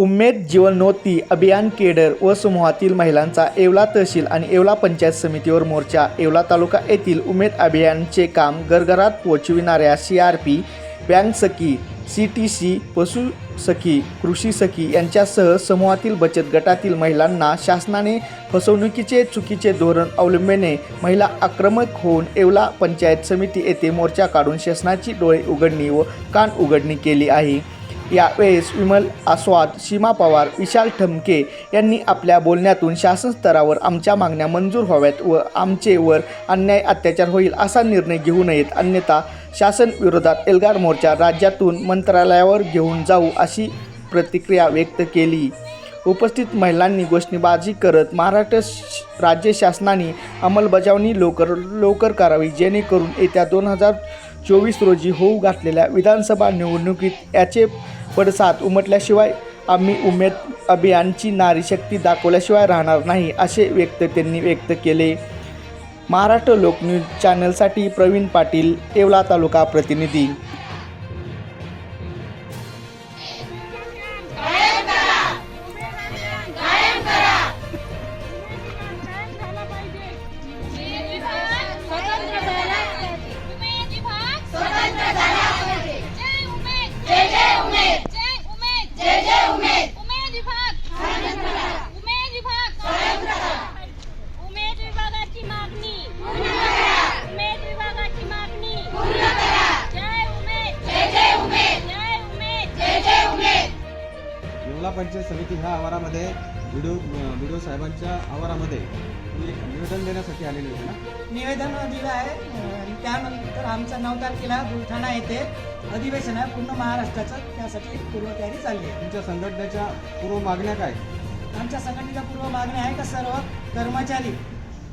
उमेद जीवनोन्नती अभियान केडर व समूहातील महिलांचा येवला तहसील आणि येवला पंचायत समितीवर मोर्चा येवला तालुका येथील उमेद अभियानचे काम घरघरात पोहोचविणाऱ्या सी आर पी बँक सखी सी टी सी पशु सखी कृषी सखी यांच्यासह समूहातील बचत गटातील महिलांना शासनाने फसवणुकीचे चुकीचे धोरण अवलंबिने महिला आक्रमक होऊन येवला पंचायत समिती येथे मोर्चा काढून शासनाची डोळे उघडणी व कान उघडणी केली आहे. यावेळेस विमल आस्वाद सीमा पवार विशाल ठमके यांनी आपल्या बोलण्यातून शासन स्तरावर आमच्या मागण्या मंजूर व्हाव्यात व आमचेवर अन्याय अत्याचार होईल असा निर्णय घेऊ नयेत अन्यथा शासन विरोधात एल्गार मोर्चा राज्यातून मंत्रालयावर घेऊन जाऊ अशी प्रतिक्रिया व्यक्त केली. उपस्थित महिलांनी घोषणेबाजी करत महाराष्ट्र श- राज्य शासनाने अंमलबजावणी लवकर लवकर करावी जेणेकरून येत्या दोन हजार चोवीस रोजी होऊ घातलेल्या विधानसभा निवडणुकीत याचे पडसाद उमटल्याशिवाय आम्ही उमेद अभियानची नारीशक्ती दाखवल्याशिवाय राहणार नाही असे व्यक्त त्यांनी व्यक्त केले. महाराष्ट्र लोकन्यूज चॅनलसाठी प्रवीण पाटील येवला तालुका प्रतिनिधी. पंचायत समिती ह्या आवारामध्ये व्हिडिओ व्हिडिओ साहेबांच्या आवारामध्ये एक निवेदन देण्यासाठी आलेले होते ना? निवेदन दिलं आहे अं, त्यानंतर आमचं नऊ तारखेला बुलढाणा येथे अधिवेशन आहे पूर्ण महाराष्ट्राचं त्यासाठी पूर्वतयारी चालली आहे. तुमच्या संघटनेच्या पूर्व मागण्या काय? आमच्या संघटनेच्या पूर्व मागणी आहे का सर्व? कर्मचारी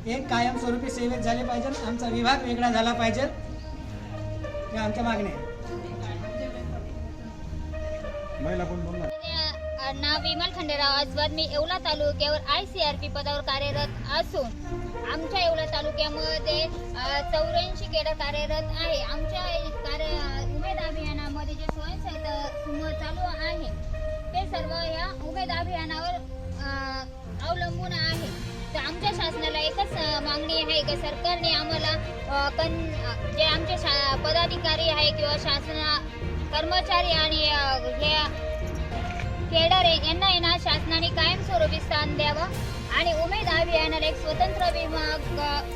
हे कायमस्वरूपी सेवेत झाले पाहिजे आमचा विभाग वेगळा झाला पाहिजे या आमच्या मागण्या महिला कोण बोलणार? नाव विमल खंडेराव आजवाद मी येवला तालुक्यावर आय सी आर पी पदावर कार्यरत असून आमच्या येवला तालुक्यामध्ये चौऱ्याऐंशी केडर कार्यरत आहे. आमच्या कार्य उमेद अभियानामध्ये जे स्वयंसेवक चालू आहे ते सर्व या उमेद अभियानावर अवलंबून आहे. तर आमच्या शासनाला एकच मागणी आहे की सरकारने आम्हाला कन जे आमचे शा पदाधिकारी आहे किंवा शासना कर्मचारी आणि अ, हे केडर यांना येणार शासनाने कायमस्वरूपी स्थान द्यावं आणि उमेद अभियानाला एक स्वतंत्र विभाग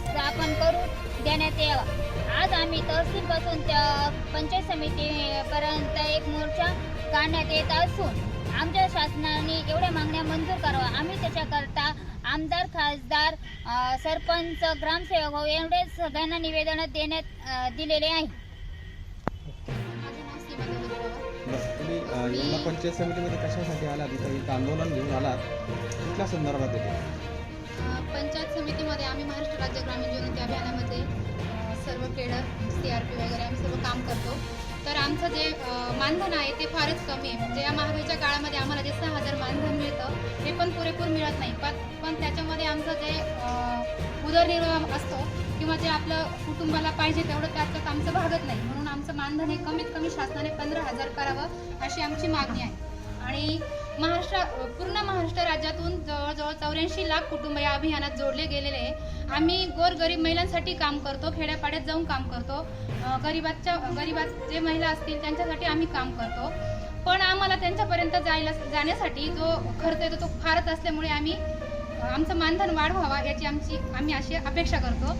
स्थापन करून देण्यात यावा. आज आम्ही तहसीलपासून त्या पंचायत समितीपर्यंत एक मोर्चा काढण्यात येत असून आमच्या शासनाने एवढ्या मागण्या मंजूर करावा आम्ही त्याच्याकरता आमदार खासदार सरपंच ग्रामसेवक एवढे सगळ्यांना निवेदन देण्यात दिलेले आहे. यांना पंचायत समितीमध्ये कशासाठी आला? तिथं एक आंदोलन घेऊन आला. कुठल्या संदर्भात येते? पंचायत समितीमध्ये आम्ही महाराष्ट्र राज्य ग्रामीण जीवनती अभियानामध्ये सर्व केडर सी आर पी वगैरे आम्ही सर्व काम करतो. आमचं जे मानधन आहे ते फारच कमी आहे. म्हणजे या महागाईच्या काळामध्ये आम्हाला जे सहा हजार मानधन मिळतं ते पण पुरेपूर मिळत नाही. पण पण त्याच्यामध्ये आमचं जे उदरनिर्वाह असतो किंवा जे आपलं कुटुंबाला पाहिजे तेवढं त्यात आमचं भागत नाही. म्हणून आमचं मानधन हे कमीत कमी शासनाने पंधरा हजार करावं अशी आमची मागणी आहे. आणि महाराष्ट्र पूर्ण महाराष्ट्र राज्यातून जवळजवळ चौऱ्याऐंशी लाख कुटुंब या अभियानात जोडले गेलेले आहे. आम्ही गोरगरीब महिलांसाठी काम करतो खेड्यापाड्यात जाऊन काम करतो. गरिबाच्या गरिबात जे महिला असतील त्यांच्यासाठी आम्ही काम करतो. पण आम्हाला त्यांच्यापर्यंत जायला जाण्यासाठी जो खर्च येतो तो फारच असल्यामुळे आम्ही आमचं मानधन वाढ व्हावा याची आमची आम्ही अशी अपेक्षा करतो.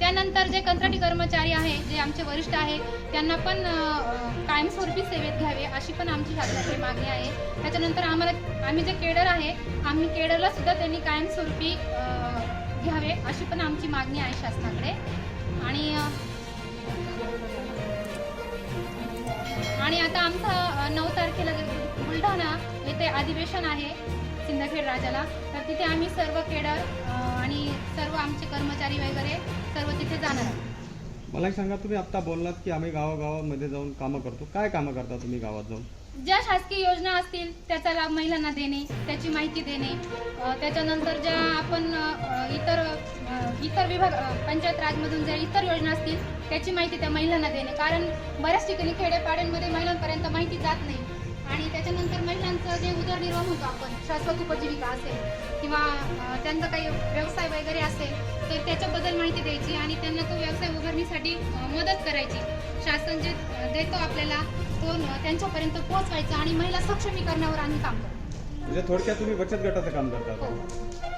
त्यानंतर जे कंत्राटी कर्मचारी आहे जे आमचे वरिष्ठ आहे त्यांना पण कायमस्वरूपी सेवेत घ्यावे अशी पण आमची शासनाची मागणी आहे. त्याच्यानंतर आम्हाला आम्ही जे केडर आहे आम्ही केडरला सुद्धा त्यांनी कायमस्वरूपी घ्यावे अशी पण आमची मागणी आहे शासनाकडे. आणि आणि आता आमचं नऊ तारखेला जे बुलढाणा येथे अधिवेशन आहे सिंदखेड राजाला तर तिथे आम्ही सर्व केडर आणि सर्व आमचे कर्मचारी वगैरे सर्व तिथे जाणार आहोत. मला सांगा तुम्ही आत्ता बोललात की आम्ही गावागावामध्ये जाऊन कामं करतो. काय कामं करता तुम्ही गावात जाऊन? ज्या शासकीय योजना असतील त्याचा लाभ महिलांना देणे त्याची माहिती देणे. त्याच्यानंतर ज्या आपण इतर इतर विभाग पंचायत राजमधून ज्या इतर योजना असतील त्याची माहिती त्या महिलांना देणे. कारण बऱ्याच ठिकाणी खेड्यापाड्यांमध्ये महिलांपर्यंत माहिती जात नाही. आणि त्याच्यानंतर महिलांचं जे उदरनिर्वाह होतो आपण शाश्वत उपजीविका असेल किंवा त्यांचं त्यांचा काही व्यवसाय वगैरे असेल तर त्याच्याबद्दल माहिती द्यायची आणि त्यांना तो व्यवसाय उभारणीसाठी मदत करायची. शासन जे देतो आपल्याला तो त्यांच्यापर्यंत पोहोचवायचा आणि महिला सक्षमीकरणावर आम्ही काम करतो. म्हणजे थोडक्यात तुम्ही बचत गटाचं काम करता